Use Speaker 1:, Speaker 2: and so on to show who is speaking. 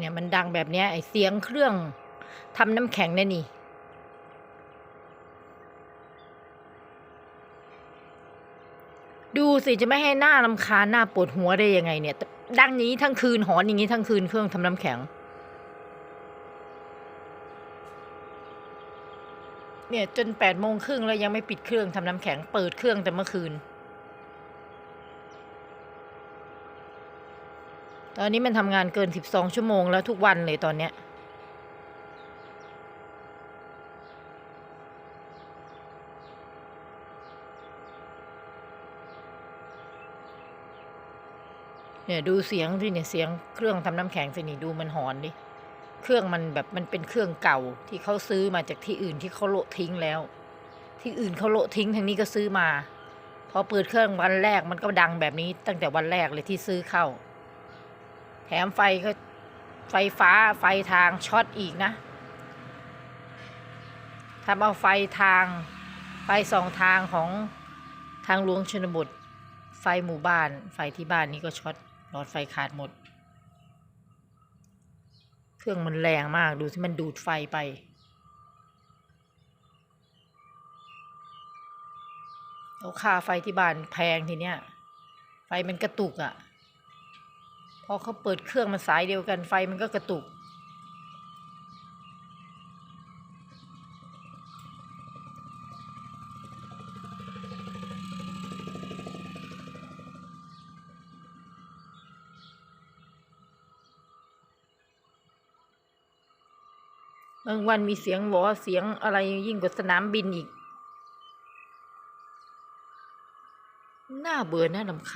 Speaker 1: เนี่ยมันดังแบบเนี้ยไอเสียงเครื่องทำน้ำแข็งเนี่ยนี่ ดูสิจะไม่ให้หน้าลำคาหน้าปวดหัวได้ยังไงเนี่ย ดังอย่างนี้ทั้งคืนหอนอย่างนี้ทั้งคืนเครื่องทำน้ำแข็ง เนี่ยจนแปดโมงครึ่งแล้วยังไม่ปิดเครื่องทำน้ำแข็งเปิดเครื่องแต่เมื่อคืน ตอนนี้มันทำงานเกินสิบสองชั่วโมงแล้วทุกวันเลยตอนเนี้ยเนี่ยดูเสียงสิเนี่ยเสียงเครื่องทำน้ำแข็งสินี่ดูมันหอนดิเครื่องมันแบบมันเป็นเครื่องเก่าที่เขาซื้อมาจากที่อื่นที่เขาโละทิ้งแล้ว ที่อื่นเขาโละทิ้งทางนี้ก็ซื้อมา พอเปิดเครื่องวันแรกมันก็ดังแบบนี้ ตั้งแต่วันแรกเลยที่ซื้อเข้า แถมไฟก็ไฟฟ้าไฟทางช็อตอีกนะทำเอาไฟทางไฟสองทางของทางหลวงชนบท ไฟหมู่บ้าน ไฟที่บ้านนี้ก็ช็อตหลอดไฟขาดหมด เครื่องมันแรงมากดูที่มันดูดไฟไปเอาค่าไฟที่บ้านแพงทีเนี้ย ไฟมันกระตุกอะ่ะ อเขาเปิดเครื่องมันสายเดียวกันไฟมันก็กระตุก บางวันมีเสียงบอกว่าเสียงอะไรยิ่งกว่าสนามบินอีก น่าเบื่อน่าลำคาญ